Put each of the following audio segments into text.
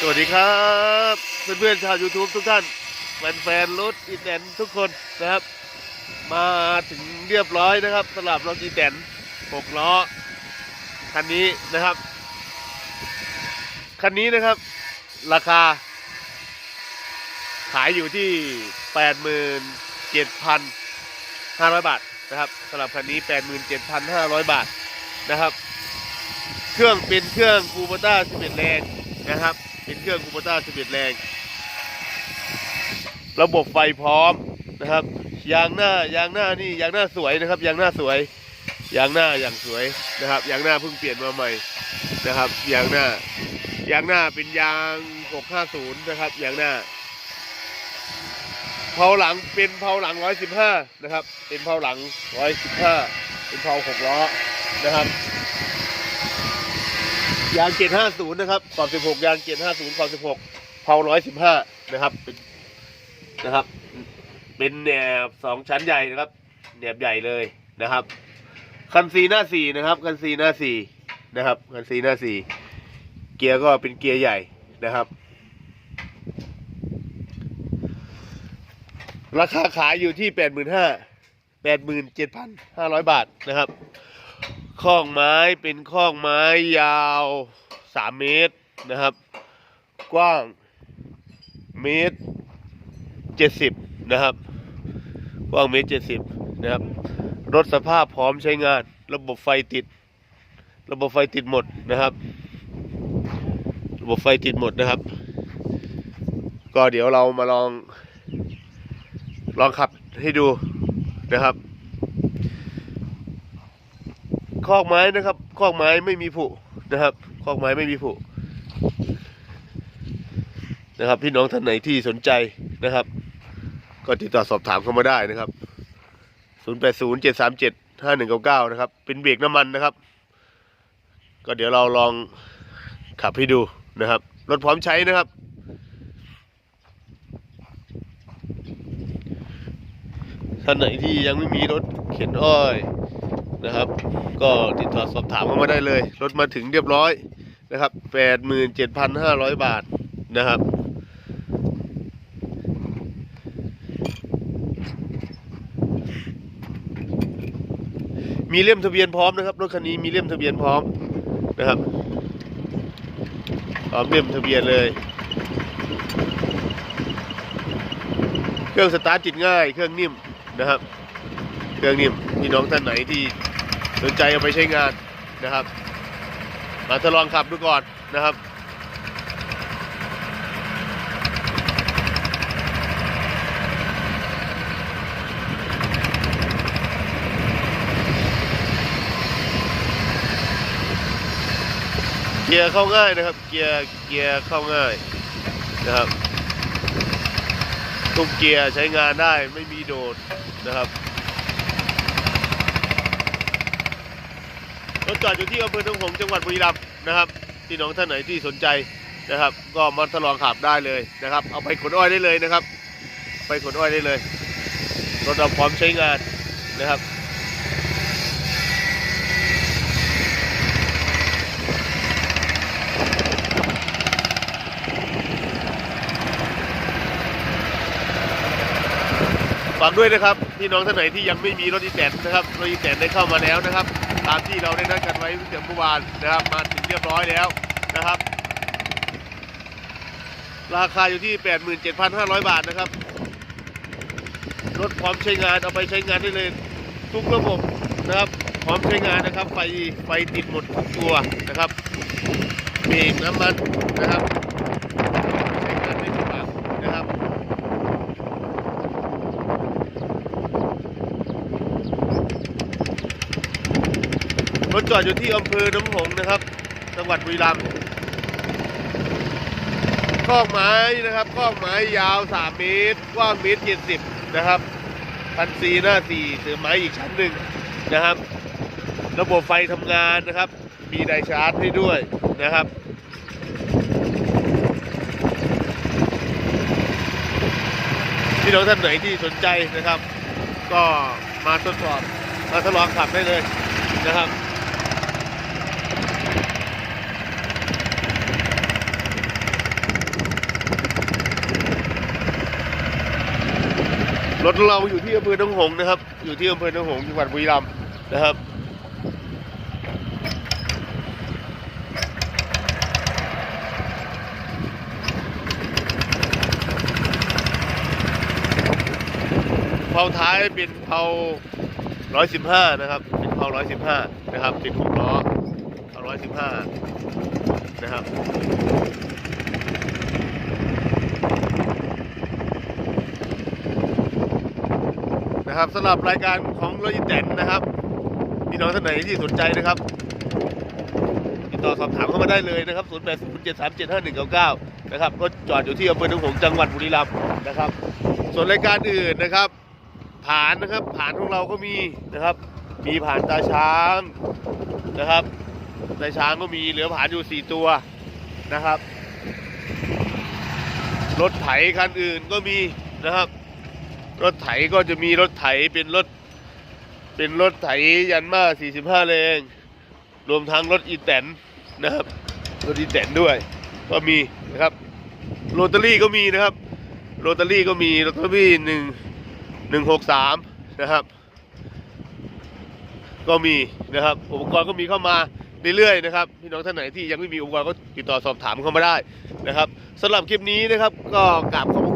สวัสดีครับเพื่อนๆชาว YouTube ทุกท่านแฟนๆรถอีแตนทุกคนนะครับ มาถึงเรียบร้อยนะครับสำหรับรถอีแตนหกล้อคันนี้นะครับ คันนี้นะครับ ราคา ขายอยู่ที่แปดหมื่นเจ็ดพันห้าร้อยบาทนะครับสำหรับคันนี้แปดหมื่นเจ็ดพันห้าร้อยบาทนะครับ เครื่องเป็นเครื่องคูโบต้า11แรง นะครับ เป็นเครื่องคูโบต้า11แรง ระบบไฟพร้อมนะครับ ยางหน้ายางหน้านี่ยางหน้าสวยนะครับ ยางหน้าสวย ยางหน้าอย่างสวยนะครับ ยางหน้าเพิ่งเปลี่ยนมาใหม่นะครับ ยางหน้ายางหน้าเป็นยาง 650 นะครับ ยางหน้า เผาหลังเป็นเผาหลัง 115 นะครับ เป็นเผาหลัง 115 เป็นเผา6ล้อนะครับ ยางเจ็ดห้าศูนย์นะครับขอบสิบหกยางเจ็ดห้าศูนย์ขอบสิบหกเผาร้อยสิบห้านะครับเป็นนะครับ เป็นแหนบสองชั้นใหญ่นะครับแหนบใหญ่เลยนะครับ คันซีหน้าสี่นะครับ คันซีหน้าสี่นะครับ คันซีหน้าสี่เกียร์ก็เป็นเกียร์ใหญ่นะครับ ราคาขายอยู่ที่แปดหมื่นห้าแปดหมื่นเจ็ดพันห้าร้อยบาทนะครับ ข้องไม้เป็นข้องไม้ยาวสามเมตรนะครับ กว้างเมตรเจ็ดสิบนะครับ กว้างเมตรเจ็ดสิบนะครับ รถสภาพพร้อมใช้งาน ระบบไฟติด ระบบไฟติดหมดนะครับ ระบบไฟติดหมดนะครับ ก็เดี๋ยวเรามาลองลองขับให้ดูนะครับ คอกไม้นะครับ คอกไม้ไม่มีผุนะครับ คอกไม้ไม่มีผุนะครับ พี่น้องท่านไหนที่สนใจนะครับ ก็ติดต่อสอบถามเข้ามาได้นะครับ 080 737 5199 นะครับ เป็นเบรกน้ำมันนะครับ ก็เดี๋ยวเราลองขับให้ดูนะครับ รถพร้อมใช้นะครับท่านไหนที่ยังไม่มีรถเข็นอ้อย นะครับ ก็ติดต่อสอบถามเข้ามาได้เลยรถมาถึงเรียบร้อยนะครับแปดหมื่นเจ็ดพันห้าร้อยบาทนะครับมีเล่มทะเบียนพร้อมนะครับรถคันนี้มีเล่มทะเบียนพร้อมนะครับพร้อมเล่มทะเบียนเลย เครื่องสตาร์ทติดง่าย เครื่องนิ่มนะครับ เครื่องนิ่มพี่น้องท่านไหนที่สนใจเอาไปใช้งานนะครับ มาทดลองขับดูก่อนนะครับเกียร์เข้าง่ายนะครับ เกียร์เกียร์เข้าง่ายนะครับทุกเกียร์ใช้งานได้ไม่มีโดดนะครับ รถจอดอยู่ที่อำเภอหนองหงจังหวัดบุรีรัมย์นะครับพี่น้องท่านไหนที่สนใจนะครับ ก็มาทดลองขับได้เลยนะครับ เอาไปขนอ้อยได้เลยนะครับ ไปขนอ้อยได้เลยรถเราพร้อมใช้งานนะครับฝากด้วยนะครับ พี่น้องท่านไหนที่ยังไม่มีรถอีแตนนะครับรถอีแตนได้เข้ามาแล้วนะครับ ตามที่เราได้นัดกันไว้เมื่อเมื่อวานนะครับ มาถึงเรียบร้อยแล้วนะครับ ราคาอยู่ที่ 87,500 บาทนะครับ รถพร้อมใช้งานเอาไปใช้งานได้เลยทุกระบบนะครับพร้อมใช้งานนะครับไฟไฟติดหมดทุกตัวนะครับเบรกน้ำมันนะครับใช้งานได้ทุกอย่างนะครับ ร ถจอดอยู่ที่อำเภอน้ำหงนะครับ จังหวัดบุรีรัมย์ข้อกไม้นะครับข้อกไม้ยาว 3 เมตรกว้างเมตร70นะครับพันซีหน้าสี่เสือไม้อีกชั้นหนึ่งนะครับ ระบบไฟทำงานนะครับ มีไดชาร์จให้ด้วยนะครับพี่น้องท่านไหนที่สนใจนะครับ ก็มาทดสอบมาทดลองขับได้เลยนะครับ ร ถเราอยู่ที่อำเภอหนองหงนะครับ อยู่ที่อำเภอหนองหงจังหวัดบุรีรัมย์นะครับเผาท้ายเป็นเผาร้อยสิบห้านะครับ เป็นเผาร้อยสิบห้านะครับติดหกล้อเผาร้อยสิบห้านะครับ นะครับสำหรับรายการของโรยิแตนนะครับพี่น้องท่านไหนที่สนใจนะครับ ติดต่อสอบถามเข้ามาได้เลยนะครับ 0 8 0 7 3 7 5 1 9 9 นะครับรถจอดอยู่ที่อำเภอหนองหงส์จังหวัดบุรีรัมย์นะครับ ส่วนรายการอื่นนะครับผ่านนะครับผ่านของเราก็มีนะครับ มีผ่านตาช้างนะครับตาช้างก็มีเหลือผ่านอยู่ 4 ตัวนะครับ รถไถคันอื่นก็มีนะครับ รถไถก็จะมีรถไถเป็นรถ เป็นรถไถยันมา 45แรงรวมทั้งรถอีแตนนะครับ รถอีแตนด้วย ก็มีนะครับโรตารี่ก็มีนะครับโรตารี่ก็มีโรตารี่หนึ่งหนึ่งหกสามนะครับ ก็มีนะครับ อุปกรณ์ก็มีเข้ามาเรื่อยๆนะครับพี่น้องท่านไหนที่ยังไม่มีอุปกรณ์ก็ติดต่อสอบถามเข้ามาได้นะครับสำหรับคลิปนี้นะครับ ก็กราบขอบ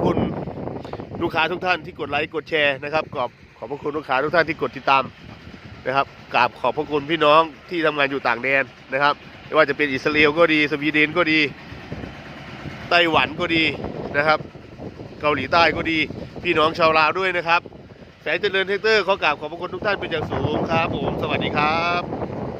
ลูกค้าทุกท่านที่กดไลค์กดแชร์นะครับขอบขอบพระคุณลูกค้าทุกท่านที่กดติดตามนะครับกราบขอบพระคุณพี่น้องที่ทำงานอยู่ต่างแดนนะครับไม่ว่าจะเป็นอิสราเอลก็ดีสวีเดนก็ดีไต้หวันก็ดีนะครับ เกาหลีใต้ก็ดี พี่น้องชาวลาวด้วยนะครับแสนเจริญเทคเตอร์ขอกราบขอบพระคุณทุกท่านเป็นอย่างสูงครับผมสวัสดีครับ